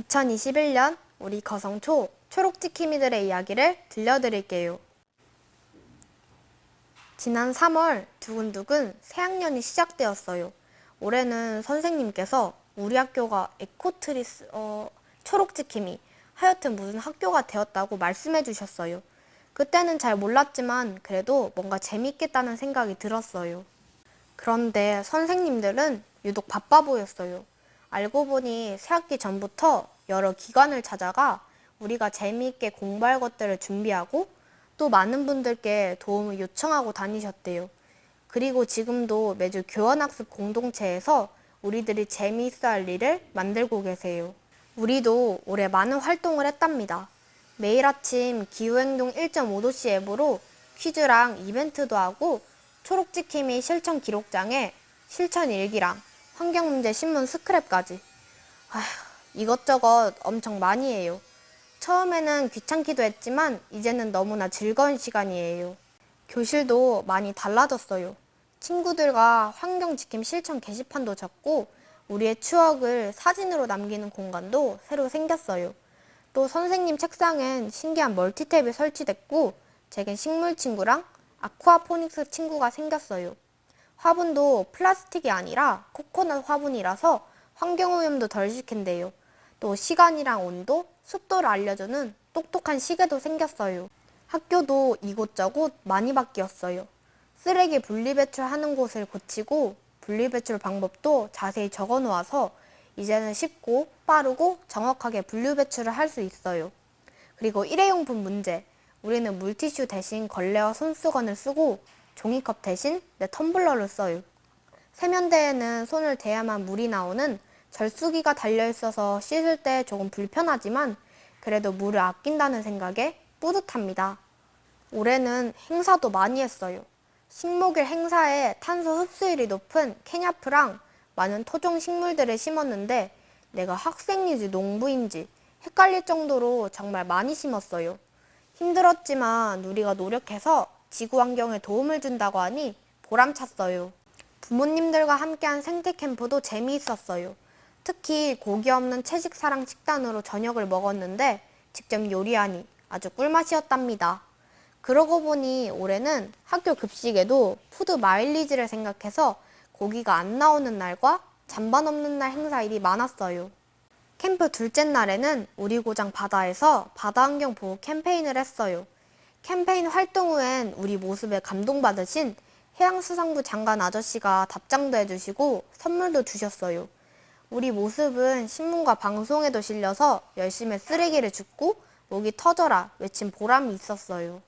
2021년 우리 거성초 초록지킴이들의 이야기를 들려드릴게요. 지난 3월 두근두근 새학년이 시작되었어요. 올해는 선생님께서 우리 학교가 에코트리스, 어, 초록지킴이, 하여튼 무슨 학교가 되었다고 말씀해 주셨어요. 그때는 잘 몰랐지만 그래도 뭔가 재밌겠다는 생각이 들었어요. 그런데 선생님들은 유독 바빠 보였어요. 알고 보니 새학기 전부터 여러 기관을 찾아가 우리가 재미있게 공부할 것들을 준비하고 또 많은 분들께 도움을 요청하고 다니셨대요. 그리고 지금도 매주 교원학습 공동체에서 우리들이 재미있어 할 일을 만들고 계세요. 우리도 올해 많은 활동을 했답니다. 매일 아침 기후행동 1.5도씨 앱으로 퀴즈랑 이벤트도 하고 초록지킴이 실천 기록장에 실천 일기랑 환경문제 신문 스크랩까지. 아휴, 이것저것 엄청 많이 해요. 처음에는 귀찮기도 했지만 이제는 너무나 즐거운 시간이에요. 교실도 많이 달라졌어요. 친구들과 환경 지킴 실천 게시판도 적고 우리의 추억을 사진으로 남기는 공간도 새로 생겼어요. 또 선생님 책상엔 신기한 멀티탭이 설치됐고 제겐 식물 친구랑 아쿠아포닉스 친구가 생겼어요. 화분도 플라스틱이 아니라 코코넛 화분이라서 환경오염도 덜 시킨대요. 또 시간이랑 온도, 습도를 알려주는 똑똑한 시계도 생겼어요. 학교도 이곳저곳 많이 바뀌었어요. 쓰레기 분리배출하는 곳을 고치고 분리배출 방법도 자세히 적어 놓아서 이제는 쉽고 빠르고 정확하게 분류배출을 할 수 있어요. 그리고 일회용품 문제. 우리는 물티슈 대신 걸레와 손수건을 쓰고 종이컵 대신 내 텀블러를 써요. 세면대에는 손을 대야만 물이 나오는 절수기가 달려 있어서 씻을 때 조금 불편하지만 그래도 물을 아낀다는 생각에 뿌듯합니다. 올해는 행사도 많이 했어요. 식목일 행사에 탄소 흡수율이 높은 케냐프랑 많은 토종 식물들을 심었는데 내가 학생인지 농부인지 헷갈릴 정도로 정말 많이 심었어요. 힘들었지만 우리가 노력해서 지구 환경에 도움을 준다고 하니 보람찼어요. 부모님들과 함께한 생태 캠프도 재미있었어요. 특히 고기 없는 채식 사랑 식단으로 저녁을 먹었는데 직접 요리하니 아주 꿀맛이었답니다. 그러고 보니 올해는 학교 급식에도 푸드 마일리지를 생각해서 고기가 안 나오는 날과 잔반 없는 날 행사일이 많았어요. 캠프 둘째 날에는 우리 고장 바다에서 바다환경 보호 캠페인을 했어요. 캠페인 활동 후엔 우리 모습에 감동받으신 해양수산부 장관 아저씨가 답장도 해주시고 선물도 주셨어요. 우리 모습은 신문과 방송에도 실려서 열심히 쓰레기를 줍고 목이 터져라 외친 보람이 있었어요.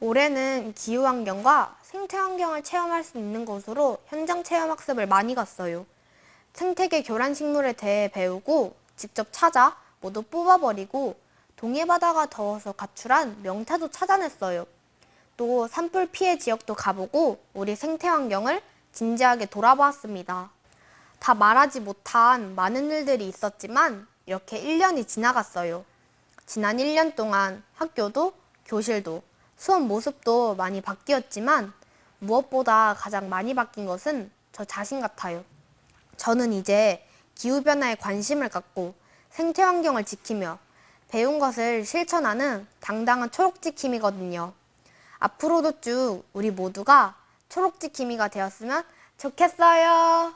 올해는 기후환경과 생태환경을 체험할 수 있는 곳으로 현장 체험 학습을 많이 갔어요. 생태계 교란 식물에 대해 배우고 직접 찾아 모두 뽑아버리고 동해바다가 더워서 가출한 명태도 찾아냈어요. 또 산불 피해 지역도 가보고 우리 생태환경을 진지하게 돌아보았습니다. 다 말하지 못한 많은 일들이 있었지만 이렇게 1년이 지나갔어요. 지난 1년 동안 학교도 교실도 수업 모습도 많이 바뀌었지만 무엇보다 가장 많이 바뀐 것은 저 자신 같아요. 저는 이제 기후변화에 관심을 갖고 생태 환경을 지키며 배운 것을 실천하는 당당한 초록지킴이거든요. 앞으로도 쭉 우리 모두가 초록지킴이가 되었으면 좋겠어요.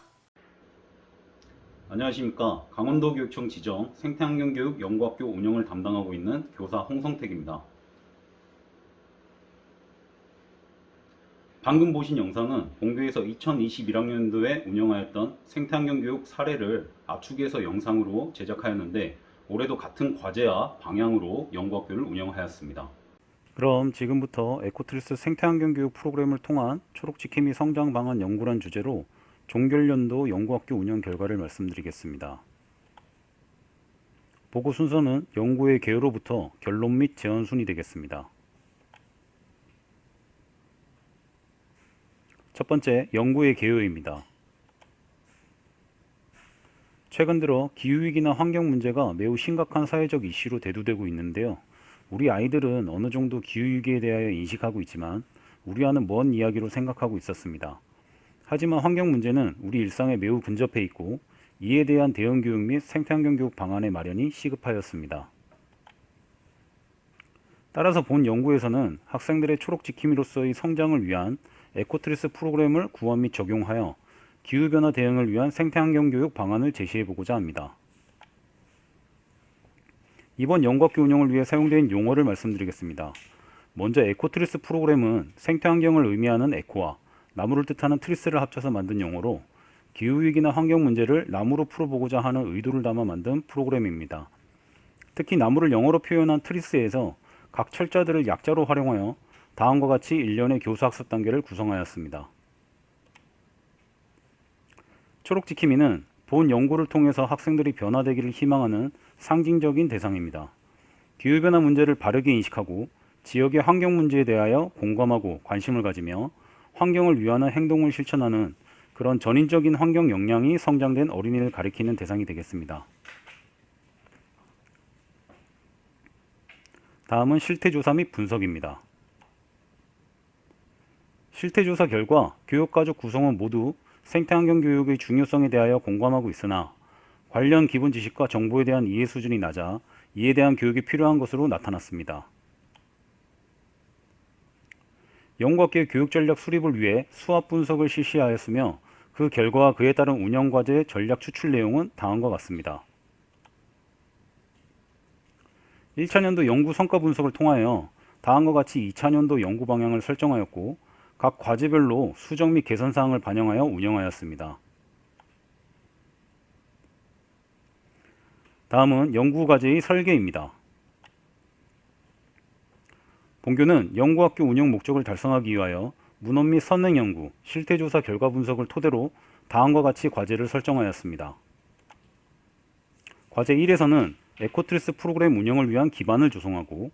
안녕하십니까. 강원도교육청 지정 생태환경교육 연구학교 운영을 담당하고 있는 교사 홍성택입니다. 방금 보신 영상은 본교에서 2021학년도에 운영하였던 생태환경교육 사례를 압축해서 영상으로 제작하였는데 올해도 같은 과제와 방향으로 연구학교를 운영하였습니다. 그럼 지금부터 에코트리스 생태환경 교육 프로그램을 통한 초록지킴이 성장 방안 연구란 주제로 종결연도 연구학교 운영 결과를 말씀드리겠습니다. 보고 순서는 연구의 개요로부터 결론 및 제언 순이 되겠습니다. 첫 번째, 연구의 개요입니다. 최근 들어 기후위기나 환경 문제가 매우 심각한 사회적 이슈로 대두되고 있는데요. 우리 아이들은 어느 정도 기후위기에 대하여 인식하고 있지만 우리와는 먼 이야기로 생각하고 있었습니다. 하지만 환경 문제는 우리 일상에 매우 근접해 있고 이에 대한 대응 교육 및 생태환경 교육 방안의 마련이 시급하였습니다. 따라서 본 연구에서는 학생들의 초록 지킴이로서의 성장을 위한 에코트리스 프로그램을 구원 및 적용하여 기후변화 대응을 위한 생태환경 교육 방안을 제시해 보고자 합니다. 이번 연구학교 운영을 위해 사용된 용어를 말씀드리겠습니다. 먼저 에코트리스 프로그램은 생태환경을 의미하는 에코와 나무를 뜻하는 트리스를 합쳐서 만든 용어로 기후위기나 환경 문제를 나무로 풀어보고자 하는 의도를 담아 만든 프로그램입니다. 특히 나무를 영어로 표현한 트리스에서 각 철자들을 약자로 활용하여 다음과 같이 일련의 교수학습 단계를 구성하였습니다. 초록 지킴이는 본 연구를 통해서 학생들이 변화되기를 희망하는 상징적인 대상입니다. 기후변화 문제를 바르게 인식하고 지역의 환경 문제에 대하여 공감하고 관심을 가지며 환경을 위하는 행동을 실천하는 그런 전인적인 환경 역량이 성장된 어린이를 가리키는 대상이 되겠습니다. 다음은 실태조사 및 분석입니다. 실태조사 결과 교육가족 구성원 모두 생태환경 교육의 중요성에 대하여 공감하고 있으나 관련 기본 지식과 정보에 대한 이해 수준이 낮아 이에 대한 교육이 필요한 것으로 나타났습니다. 연구학계 교육 전략 수립을 위해 수합 분석을 실시하였으며 그 결과와 그에 따른 운영 과제 전략 추출 내용은 다음과 같습니다. 1차 년도 연구 성과 분석을 통하여 다음과 같이 2차 년도 연구 방향을 설정하였고 각 과제별로 수정 및 개선 사항을 반영하여 운영하였습니다. 다음은 연구 과제의 설계입니다. 본교는 연구학교 운영 목적을 달성하기 위하여 문헌 및 선행 연구, 실태조사 결과 분석을 토대로 다음과 같이 과제를 설정하였습니다. 과제 1에서는 에코트리스 프로그램 운영을 위한 기반을 조성하고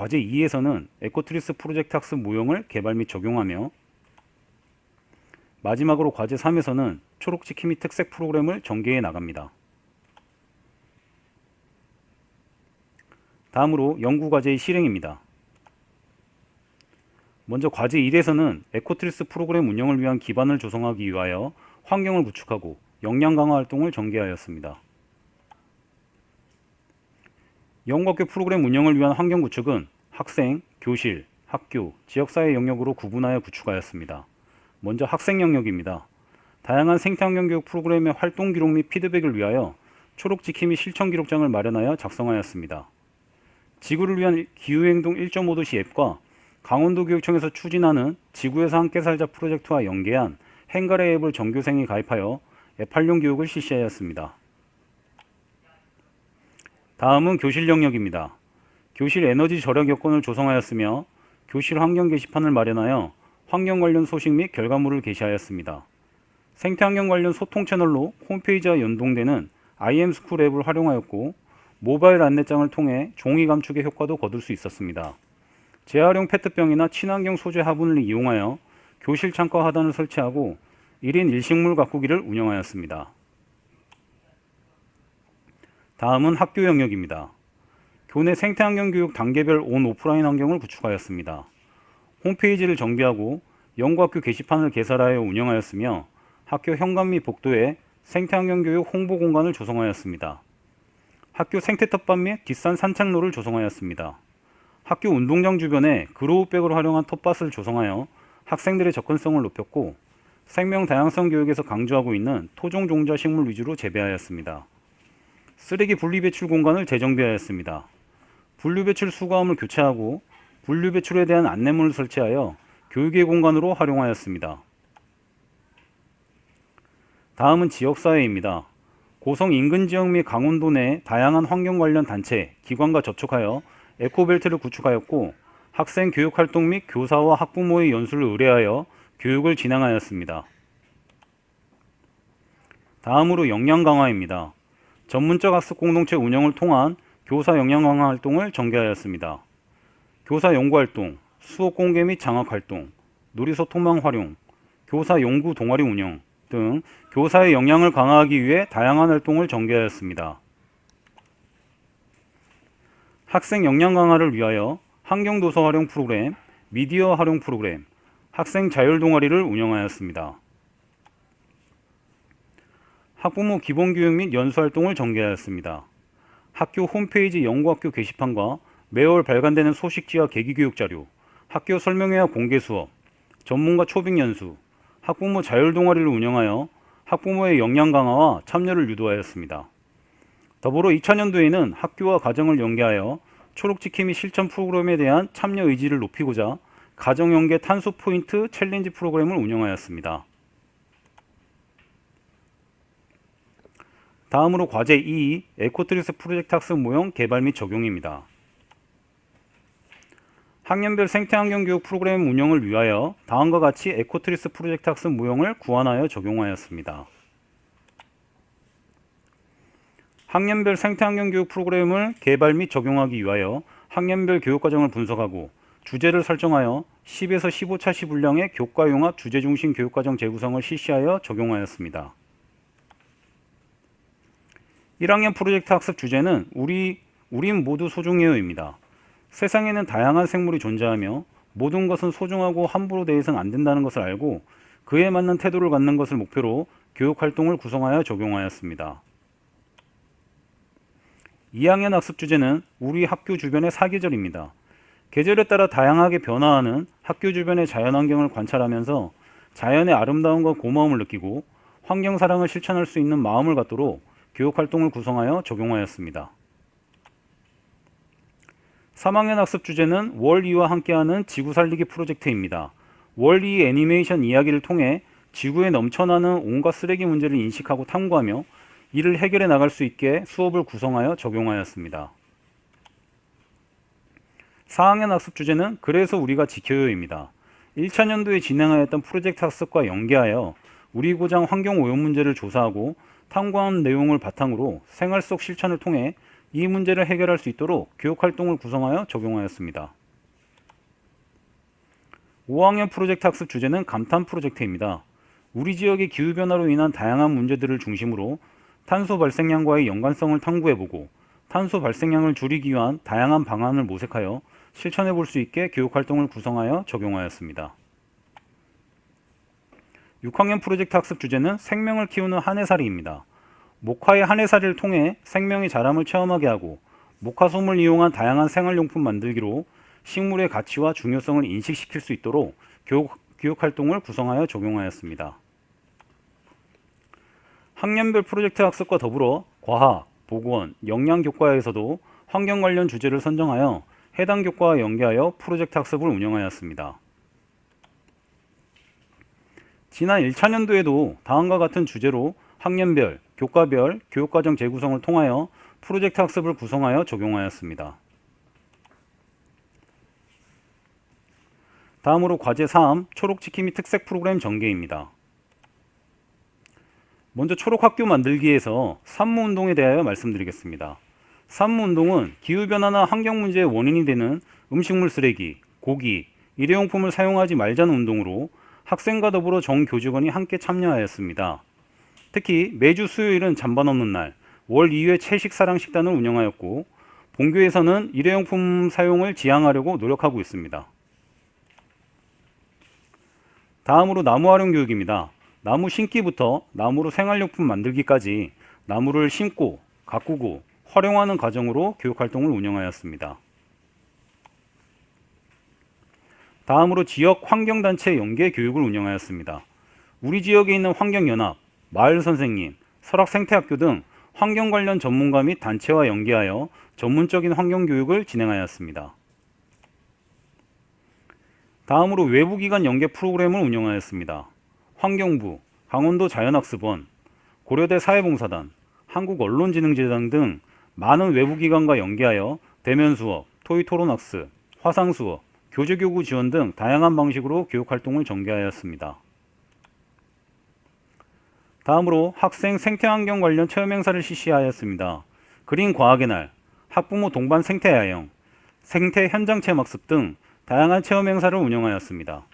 과제 2에서는 에코트리스 프로젝트 학습 모형을 개발 및 적용하며 마지막으로 과제 3에서는 초록지킴이 특색 프로그램을 전개해 나갑니다. 다음으로 연구과제의 실행입니다. 먼저 과제 1에서는 에코트리스 프로그램 운영을 위한 기반을 조성하기 위하여 환경을 구축하고 역량 강화 활동을 전개하였습니다. 연구학교 프로그램 운영을 위한 환경 구축은 학생, 교실, 학교, 지역사회 영역으로 구분하여 구축하였습니다. 먼저 학생 영역입니다. 다양한 생태환경 교육 프로그램의 활동 기록 및 피드백을 위하여 초록 지킴이 실천 기록장을 마련하여 작성하였습니다. 지구를 위한 기후행동 1.5 도시 앱과 강원도 교육청에서 추진하는 지구에서 함께 살자 프로젝트와 연계한 행가래 앱을 전교생이 가입하여 앱 활용 교육을 실시하였습니다. 다음은 교실 영역입니다. 교실 에너지 절약 여건을 조성하였으며 교실 환경 게시판을 마련하여 환경 관련 소식 및 결과물을 게시하였습니다. 생태환경 관련 소통 채널로 홈페이지와 연동되는 IM스쿨 앱을 활용하였고 모바일 안내장을 통해 종이 감축의 효과도 거둘 수 있었습니다. 재활용 페트병이나 친환경 소재 화분을 이용하여 교실 창가 하단을 설치하고 1인 1식물 가꾸기를 운영하였습니다. 다음은 학교 영역입니다. 교내 생태환경 교육 단계별 온 오프라인 환경을 구축하였습니다. 홈페이지를 정비하고 연구학교 게시판을 개설하여 운영하였으며 학교 현관 및 복도에 생태환경 교육 홍보 공간을 조성하였습니다. 학교 생태 텃밭 및 뒷산 산책로를 조성하였습니다. 학교 운동장 주변에 그로우백을 활용한 텃밭을 조성하여 학생들의 접근성을 높였고 생명 다양성 교육에서 강조하고 있는 토종 종자 식물 위주로 재배하였습니다. 쓰레기 분리 배출 공간을 재정비하였습니다. 분류 배출 수거함을 교체하고 분류 배출에 대한 안내문을 설치하여 교육의 공간으로 활용하였습니다. 다음은 지역사회입니다. 고성 인근 지역 및 강원도 내 다양한 환경 관련 단체, 기관과 접촉하여 에코벨트를 구축하였고 학생 교육 활동 및 교사와 학부모의 연수를 의뢰하여 교육을 진행하였습니다. 다음으로 역량 강화입니다. 전문적 학습 공동체 운영을 통한 교사 역량 강화 활동을 전개하였습니다. 교사 연구 활동, 수업 공개 및 장학 활동, 누리소 토망 활용, 교사 연구 동아리 운영 등 교사의 역량을 강화하기 위해 다양한 활동을 전개하였습니다. 학생 역량 강화를 위하여 환경 도서 활용 프로그램, 미디어 활용 프로그램, 학생 자율 동아리를 운영하였습니다. 학부모 기본교육 및 연수활동을 전개하였습니다. 학교 홈페이지 연구학교 게시판과 매월 발간되는 소식지와 계기교육 자료, 학교 설명회와 공개 수업, 전문가 초빙 연수, 학부모 자율 동아리를 운영하여 학부모의 역량 강화와 참여를 유도하였습니다. 더불어 2000년도에는 학교와 가정을 연계하여 초록지킴이 실천 프로그램에 대한 참여 의지를 높이고자 가정 연계 탄소 포인트 챌린지 프로그램을 운영하였습니다. 다음으로 과제 2 에코트리스 프로젝트 학습 모형 개발 및 적용입니다. 학년별 생태환경 교육 프로그램 운영을 위하여 다음과 같이 에코트리스 프로젝트 학습 모형을 구안하여 적용하였습니다. 학년별 생태환경 교육 프로그램을 개발 및 적용하기 위하여 학년별 교육과정을 분석하고 주제를 설정하여 10에서 15차시 분량의 교과 융합 주제 중심 교육과정 재구성을 실시하여 적용하였습니다. 1학년 프로젝트 학습 주제는 우리 우린 모두 소중해요입니다. 세상에는 다양한 생물이 존재하며 모든 것은 소중하고 함부로 대해서는 안 된다는 것을 알고 그에 맞는 태도를 갖는 것을 목표로 교육 활동을 구성하여 적용하였습니다. 2학년 학습 주제는 우리 학교 주변의 사계절입니다. 계절에 따라 다양하게 변화하는 학교 주변의 자연환경을 관찰하면서 자연의 아름다움과 고마움을 느끼고 환경 사랑을 실천할 수 있는 마음을 갖도록 교육 활동을 구성하여 적용하였습니다. 3학년 학습 주제는 월2와 함께하는 지구 살리기 프로젝트입니다. 월2 애니메이션 이야기를 통해 지구에 넘쳐나는 온갖 쓰레기 문제를 인식하고 탐구하며 이를 해결해 나갈 수 있게 수업을 구성하여 적용하였습니다. 4학년 학습 주제는 그래서 우리가 지켜요입니다. 1차 년도에 진행하였던 프로젝트 학습과 연계하여 우리 고장 환경 오염 문제를 조사하고 탐구한 내용을 바탕으로 생활 속 실천을 통해 이 문제를 해결할 수 있도록 교육 활동을 구성하여 적용하였습니다. 5학년 프로젝트 학습 주제는 감탄 프로젝트입니다. 우리 지역의 기후 변화로 인한 다양한 문제들을 중심으로 탄소 발생량과의 연관성을 탐구해보고 탄소 발생량을 줄이기 위한 다양한 방안을 모색하여 실천해 볼 수 있게 교육 활동을 구성하여 적용하였습니다. 6학년 프로젝트 학습 주제는 생명을 키우는 한해살이입니다. 목화의 한해살이를 통해 생명의 자람을 체험하게 하고 목화솜을 이용한 다양한 생활용품 만들기로 식물의 가치와 중요성을 인식시킬 수 있도록 교육, 교육 활동을 구성하여 적용하였습니다. 학년별 프로젝트 학습과 더불어 과학, 보건, 영양 교과에서도 환경 관련 주제를 선정하여 해당 교과와 연계하여 프로젝트 학습을 운영하였습니다. 지난 1차 년도에도 다음과 같은 주제로 학년별, 교과별 교육과정 재구성을 통하여 프로젝트 학습을 구성하여 적용하였습니다. 다음으로 과제 3 초록지킴이 특색 프로그램 전개입니다. 먼저 초록학교 만들기에서 산무운동에 대하여 말씀드리겠습니다. 산무운동은 기후변화나 환경문제의 원인이 되는 음식물 쓰레기, 고기, 일회용품을 사용하지 말자는 운동으로 학생과 더불어 정 교직원이 함께 참여하였습니다. 특히 매주 수요일은 잔반 없는 날, 월 2회 채식 사랑 식단을 운영하였고 본교에서는 일회용품 사용을 지향하려고 노력하고 있습니다. 다음으로 나무 활용 교육입니다. 나무 심기부터 나무로 생활용품 만들기까지 나무를 심고 가꾸고 활용하는 과정으로 교육 활동을 운영하였습니다. 다음으로 지역 환경단체 연계 교육을 운영하였습니다. 우리 지역에 있는 환경연합, 마을 선생님, 설악생태학교 등 환경 관련 전문가 및 단체와 연계하여 전문적인 환경 교육을 진행하였습니다. 다음으로 외부기관 연계 프로그램을 운영하였습니다. 환경부, 강원도 자연학습원, 고려대 사회봉사단, 한국언론진흥재단 등 많은 외부기관과 연계하여 대면 수업, 토의 토론 학습, 화상 수업, 교재교구 지원 등 다양한 방식으로 교육활동을 전개하였습니다. 다음으로 학생 생태환경 관련 체험 행사를 실시하였습니다. 그린 과학의 날, 학부모 동반 생태야영, 생태 현장 체험학습 등 다양한 체험 행사를 운영하였습니다.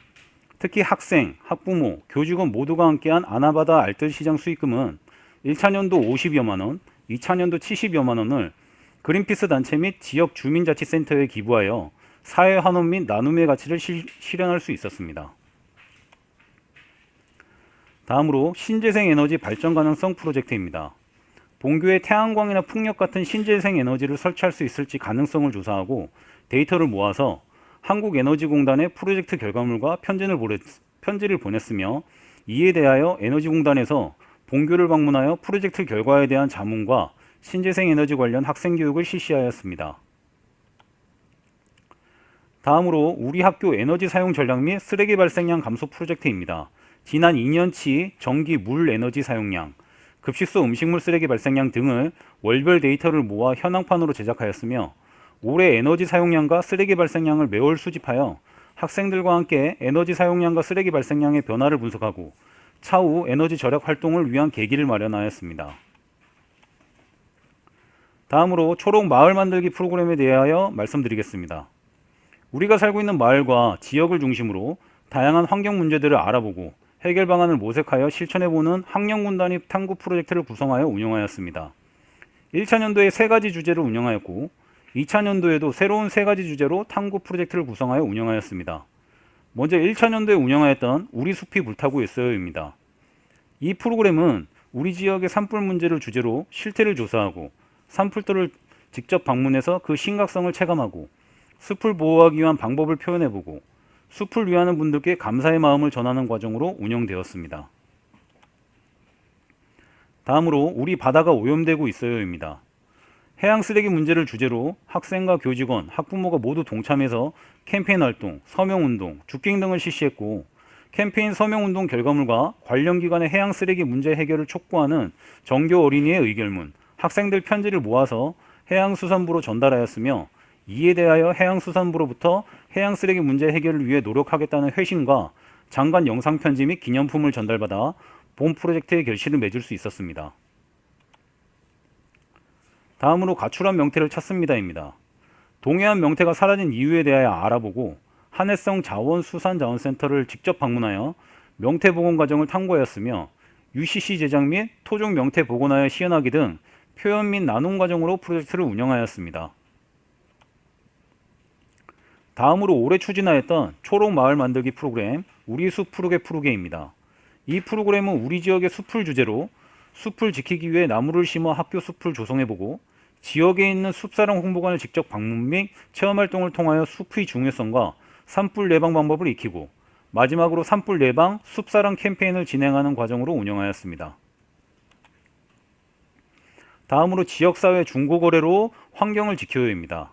특히 학생, 학부모, 교직원 모두가 함께한 아나바다 알뜰시장 수익금은 1차년도 50여만 원, 2차년도 70여만 원을 그린피스 단체 및 지역 주민자치센터에 기부하여 사회 환원 및 나눔의 가치를 실, 실현할 수 있었습니다. 다음으로 신재생 에너지 발전 가능성 프로젝트입니다. 본교에 태양광이나 풍력 같은 신재생 에너지를 설치할 수 있을지 가능성을 조사하고 데이터를 모아서 한국에너지공단에 프로젝트 결과물과 편지를, 보냈, 편지를 보냈으며 이에 대하여 에너지공단에서 본교를 방문하여 프로젝트 결과에 대한 자문과 신재생 에너지 관련 학생 교육을 실시하였습니다. 다음으로 우리 학교 에너지 사용 전략 및 쓰레기 발생량 감소 프로젝트입니다. 지난 2년치 전기 물 에너지 사용량, 급식소 음식물 쓰레기 발생량 등을 월별 데이터를 모아 현황판으로 제작하였으며 올해 에너지 사용량과 쓰레기 발생량을 매월 수집하여 학생들과 함께 에너지 사용량과 쓰레기 발생량의 변화를 분석하고 차후 에너지 절약 활동을 위한 계기를 마련하였습니다. 다음으로 초록 마을 만들기 프로그램에 대하여 말씀드리겠습니다. 우리가 살고 있는 마을과 지역을 중심으로 다양한 환경 문제들을 알아보고 해결 방안을 모색하여 실천해보는 학령군 단위 탐구 프로젝트를 구성하여 운영하였습니다. 1차 년도에 세 가지 주제를 운영하였고 2차 년도에도 새로운 세 가지 주제로 탐구 프로젝트를 구성하여 운영하였습니다. 먼저 1차 년도에 운영하였던 우리 숲이 불타고 있어요입니다. 이 프로그램은 우리 지역의 산불 문제를 주제로 실태를 조사하고 산불터를 직접 방문해서 그 심각성을 체감하고 숲을 보호하기 위한 방법을 표현해보고 숲을 위하는 분들께 감사의 마음을 전하는 과정으로 운영되었습니다. 다음으로 우리 바다가 오염되고 있어요입니다. 해양 쓰레기 문제를 주제로 학생과 교직원, 학부모가 모두 동참해서 캠페인 활동, 서명 운동, 주킹 등을 실시했고 캠페인 서명 운동 결과물과 관련 기관의 해양 쓰레기 문제 해결을 촉구하는 정교 어린이의 의결문, 학생들 편지를 모아서 해양수산부로 전달하였으며 이에 대하여 해양수산부로부터 해양 쓰레기 문제 해결을 위해 노력하겠다는 회신과 장관 영상 편지 및 기념품을 전달받아 본 프로젝트의 결실을 맺을 수 있었습니다. 다음으로 가출한 명태를 찾습니다입니다. 동해안 명태가 사라진 이유에 대하여 알아보고 한해성 자원수산자원센터를 직접 방문하여 명태 복원 과정을 탐구하였으며 UCC 제작 및 토종 명태 복원하여 시연하기 등 표현 및 나눔 과정으로 프로젝트를 운영하였습니다. 다음으로 올해 추진하였던 초록 마을 만들기 프로그램 우리 숲 푸르게 푸르게입니다. 이 프로그램은 우리 지역의 숲을 주제로 숲을 지키기 위해 나무를 심어 학교 숲을 조성해보고 지역에 있는 숲사랑 홍보관을 직접 방문 및 체험 활동을 통하여 숲의 중요성과 산불 예방 방법을 익히고 마지막으로 산불 예방 숲사랑 캠페인을 진행하는 과정으로 운영하였습니다. 다음으로 지역사회 중고거래로 환경을 지켜요입니다.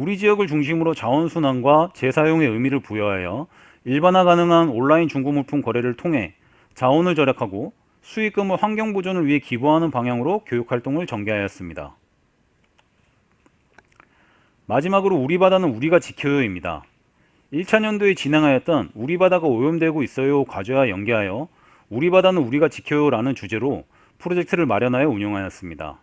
우리 지역을 중심으로 자원순환과 재사용의 의미를 부여하여 일반화 가능한 온라인 중고물품 거래를 통해 자원을 절약하고 수익금을 환경 보존을 위해 기부하는 방향으로 교육 활동을 전개하였습니다. 마지막으로 우리 바다는 우리가 지켜요입니다. 1차 년도에 진행하였던 우리 바다가 오염되고 있어요 과제와 연계하여 우리 바다는 우리가 지켜요라는 주제로 프로젝트를 마련하여 운영하였습니다.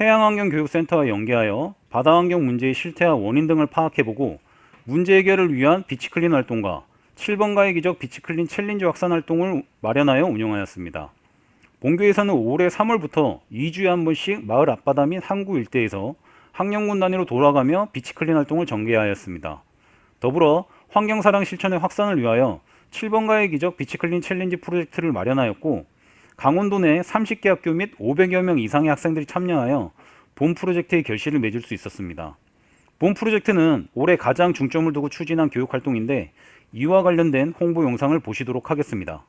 해양환경교육센터와 연계하여 바다환경 문제의 실태와 원인 등을 파악해보고 문제 해결을 위한 비치클린 활동과 7번가의 기적 비치클린 챌린지 확산 활동을 마련하여 운영하였습니다. 본교에서는 올해 3월부터 2주에 한 번씩 마을 앞바다 및 항구 일대에서 학령군 단위로 돌아가며 비치클린 활동을 전개하였습니다. 더불어 환경사랑 실천의 확산을 위하여 7번가의 기적 비치클린 챌린지 프로젝트를 마련하였고 강원도 내 30개 학교 및 500여 명 이상의 학생들이 참여하여 본 프로젝트의 결실을 맺을 수 있었습니다. 본 프로젝트는 올해 가장 중점을 두고 추진한 교육 활동인데 이와 관련된 홍보 영상을 보시도록 하겠습니다.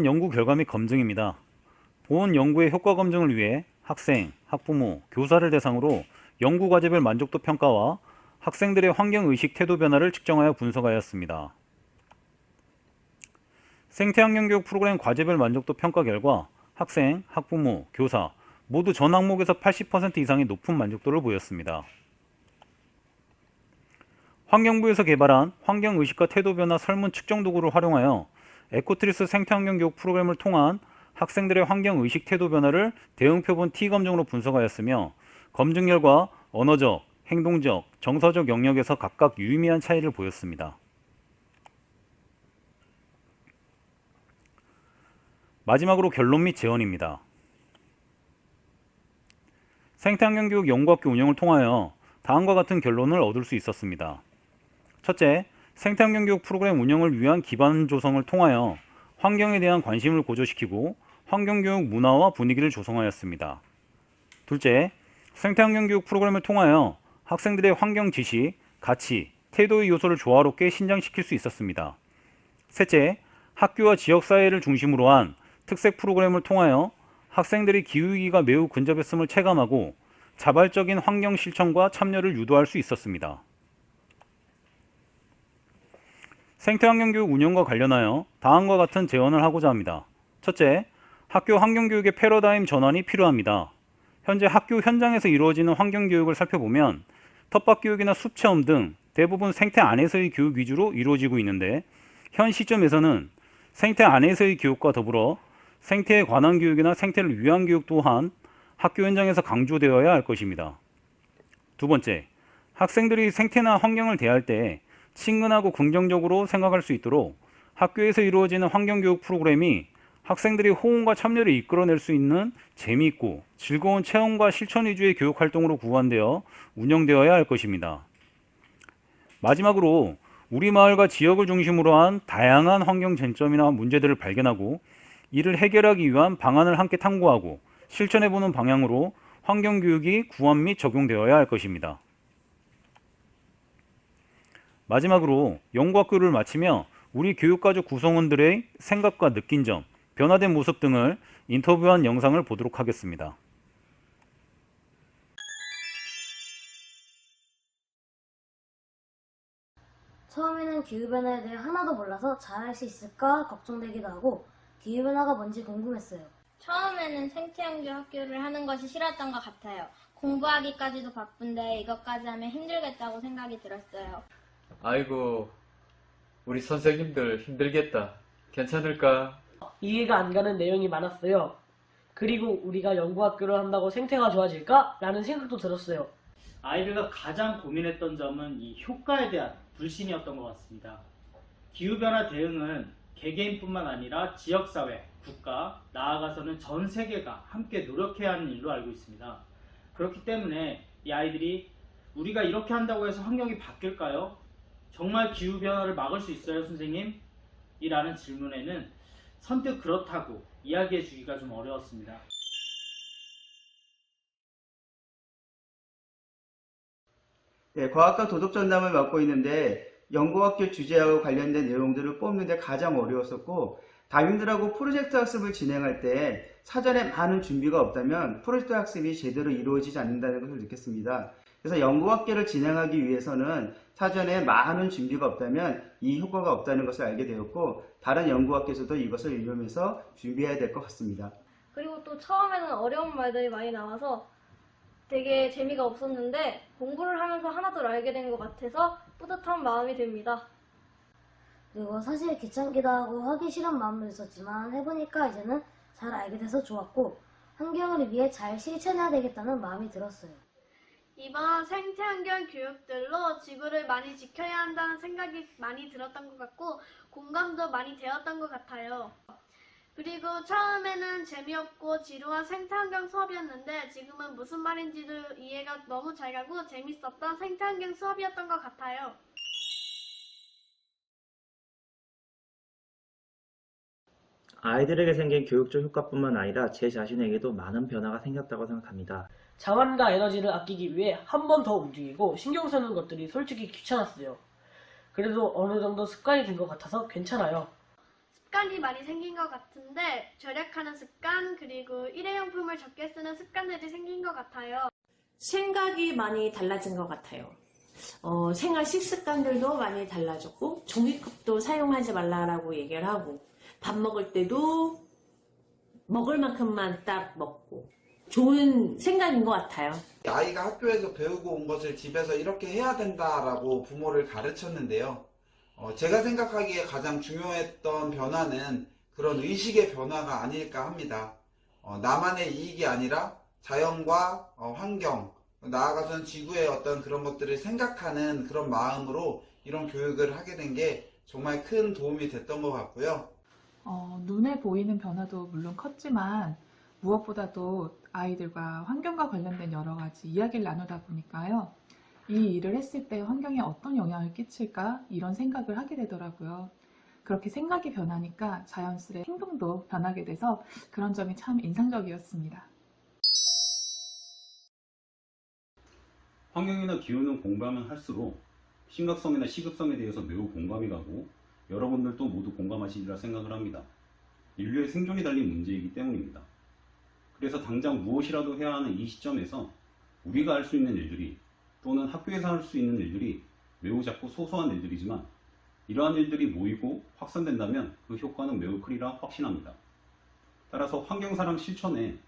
다음은 연구 결과 및 검증입니다. 본 연구의 효과 검증을 위해 학생, 학부모, 교사를 대상으로 연구 과제별 만족도 평가와 학생들의 환경 의식 태도 변화를 측정하여 분석하였습니다. 생태환경 교육 프로그램 과제별 만족도 평가 결과 학생, 학부모, 교사 모두 전 항목에서 80% 이상의 높은 만족도를 보였습니다. 환경부에서 개발한 환경 의식과 태도 변화 설문 측정 도구를 활용하여 에코트리스 생태환경 교육 프로그램을 통한 학생들의 환경 의식 태도 변화를 대응 표본 T 검증으로 분석하였으며 검증 결과 언어적, 행동적, 정서적 영역에서 각각 유의미한 차이를 보였습니다. 마지막으로 결론 및 제언입니다. 생태환경 교육 연구학교 운영을 통하여 다음과 같은 결론을 얻을 수 있었습니다. 첫째, 생태환경 교육 프로그램 운영을 위한 기반 조성을 통하여 환경에 대한 관심을 고조시키고 환경교육 문화와 분위기를 조성하였습니다. 둘째, 생태환경 교육 프로그램을 통하여 학생들의 환경 지식, 가치, 태도의 요소를 조화롭게 신장시킬 수 있었습니다. 셋째, 학교와 지역사회를 중심으로 한 특색 프로그램을 통하여 학생들이 기후위기가 매우 근접했음을 체감하고 자발적인 환경 실천과 참여를 유도할 수 있었습니다. 생태환경교육 운영과 관련하여 다음과 같은 제언을 하고자 합니다. 첫째, 학교 환경교육의 패러다임 전환이 필요합니다. 현재 학교 현장에서 이루어지는 환경교육을 살펴보면 텃밭교육이나 숲체험 등 대부분 생태 안에서의 교육 위주로 이루어지고 있는데 현 시점에서는 생태 안에서의 교육과 더불어 생태에 관한 교육이나 생태를 위한 교육 또한 학교 현장에서 강조되어야 할 것입니다. 두 번째, 학생들이 생태나 환경을 대할 때 친근하고 긍정적으로 생각할 수 있도록 학교에서 이루어지는 환경교육 프로그램이 학생들이 호응과 참여를 이끌어낼 수 있는 재미있고 즐거운 체험과 실천 위주의 교육 활동으로 구환되어 운영되어야 할 것입니다. 마지막으로 우리 마을과 지역을 중심으로 한 다양한 환경 쟁점이나 문제들을 발견하고 이를 해결하기 위한 방안을 함께 탐구하고 실천해보는 방향으로 환경교육이 구원 및 적용되어야 할 것입니다. 마지막으로 연구학교를 마치며 우리 교육가족 구성원들의 생각과 느낀 점, 변화된 모습 등을 인터뷰한 영상을 보도록 하겠습니다. 처음에는 기후변화에 대해 하나도 몰라서 잘할 수 있을까 걱정되기도 하고 기후변화가 뭔지 궁금했어요. 처음에는 생태환경 학교를 하는 것이 싫었던 것 같아요. 공부하기까지도 바쁜데 이것까지 하면 힘들겠다고 생각이 들었어요. 아이고, 우리 선생님들 힘들겠다. 괜찮을까? 이해가 안 가는 내용이 많았어요. 그리고 우리가 연구학교를 한다고 생태가 좋아질까? 라는 생각도 들었어요. 아이들과 가장 고민했던 점은 이 효과에 대한 불신이었던 것 같습니다. 기후변화 대응은 개개인뿐만 아니라 지역사회, 국가, 나아가서는 전 세계가 함께 노력해야 하는 일로 알고 있습니다. 그렇기 때문에 이 아이들이 우리가 이렇게 한다고 해서 환경이 바뀔까요? 정말 기후변화를 막을 수 있어요, 선생님? 이라는 질문에는 선뜻 그렇다고 이야기해 주기가 좀 어려웠습니다. 네, 과학과 도덕 전담을 맡고 있는데 연구학교 주제하고 관련된 내용들을 뽑는데 가장 어려웠었고 담임들하고 프로젝트 학습을 진행할 때 사전에 많은 준비가 없다면 프로젝트 학습이 제대로 이루어지지 않는다는 것을 느꼈습니다. 그래서 연구학교를 진행하기 위해서는 사전에 많은 준비가 없다면 이 효과가 없다는 것을 알게 되었고 다른 연구학교에서도 이것을 이용해서 준비해야 될 것 같습니다. 그리고 또 처음에는 어려운 말들이 많이 나와서 되게 재미가 없었는데 공부를 하면서 하나 둘 알게 된 것 같아서 뿌듯한 마음이 듭니다. 그리고 사실 귀찮기도 하고 하기 싫은 마음도 있었지만 해보니까 이제는 잘 알게 돼서 좋았고 환경을 위해 잘 실천해야 되겠다는 마음이 들었어요. 이번 생태환경 교육들로 지구를 많이 지켜야 한다는 생각이 많이 들었던 것 같고 공감도 많이 되었던 것 같아요. 그리고 처음에는 재미없고 지루한 생태환경 수업이었는데 지금은 무슨 말인지도 이해가 너무 잘 가고 재밌었던 생태환경 수업이었던 것 같아요. 아이들에게 생긴 교육적 효과뿐만 아니라 제 자신에게도 많은 변화가 생겼다고 생각합니다. 자원과 에너지를 아끼기 위해 한 번 더 움직이고 신경 쓰는 것들이 솔직히 귀찮았어요. 그래도 어느 정도 습관이 된 것 같아서 괜찮아요. 습관이 많이 생긴 것 같은데 절약하는 습관 그리고 일회용품을 적게 쓰는 습관들이 생긴 것 같아요. 생각이 많이 달라진 것 같아요. 어, 생활 식습관들도 많이 달라졌고 종이컵도 사용하지 말라라고 얘기를 하고 밥 먹을 때도 먹을 만큼만 딱 먹고 좋은 생각인 것 같아요. 아이가 학교에서 배우고 온 것을 집에서 이렇게 해야 된다라고 부모를 가르쳤는데요. 어, 제가 생각하기에 가장 중요했던 변화는 그런 의식의 변화가 아닐까 합니다. 어, 나만의 이익이 아니라 자연과 어, 환경, 나아가서는 지구의 어떤 그런 것들을 생각하는 그런 마음으로 이런 교육을 하게 된 게 정말 큰 도움이 됐던 것 같고요. 어, 눈에 보이는 변화도 물론 컸지만 무엇보다도 아이들과 환경과 관련된 여러 가지 이야기를 나누다 보니까요. 이 일을 했을 때 환경에 어떤 영향을 끼칠까 이런 생각을 하게 되더라고요. 그렇게 생각이 변하니까 자연스레 행동도 변하게 돼서 그런 점이 참 인상적이었습니다. 환경이나 기후는 공부하면 할수록 심각성이나 시급성에 대해서 매우 공감이 가고 여러분들도 모두 공감하시리라 생각을 합니다. 인류의 생존이 달린 문제이기 때문입니다. 그래서 당장 무엇이라도 해야 하는 이 시점에서 우리가 할 수 있는 일들이 또는 학교에서 할 수 있는 일들이 매우 작고 소소한 일들이지만 이러한 일들이 모이고 확산된다면 그 효과는 매우 크리라 확신합니다. 따라서 환경사랑 실천에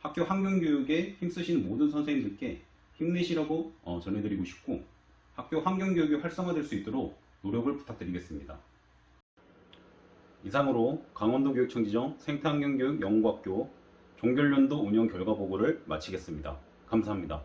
학교 환경교육에 힘쓰시는 모든 선생님들께 힘내시라고 어, 전해드리고 싶고 학교 환경교육이 활성화될 수 있도록 노력을 부탁드리겠습니다. 이상으로 강원도 교육청 지정 생태환경교육 연구학교 종결연도 운영 결과 보고를 마치겠습니다. 감사합니다.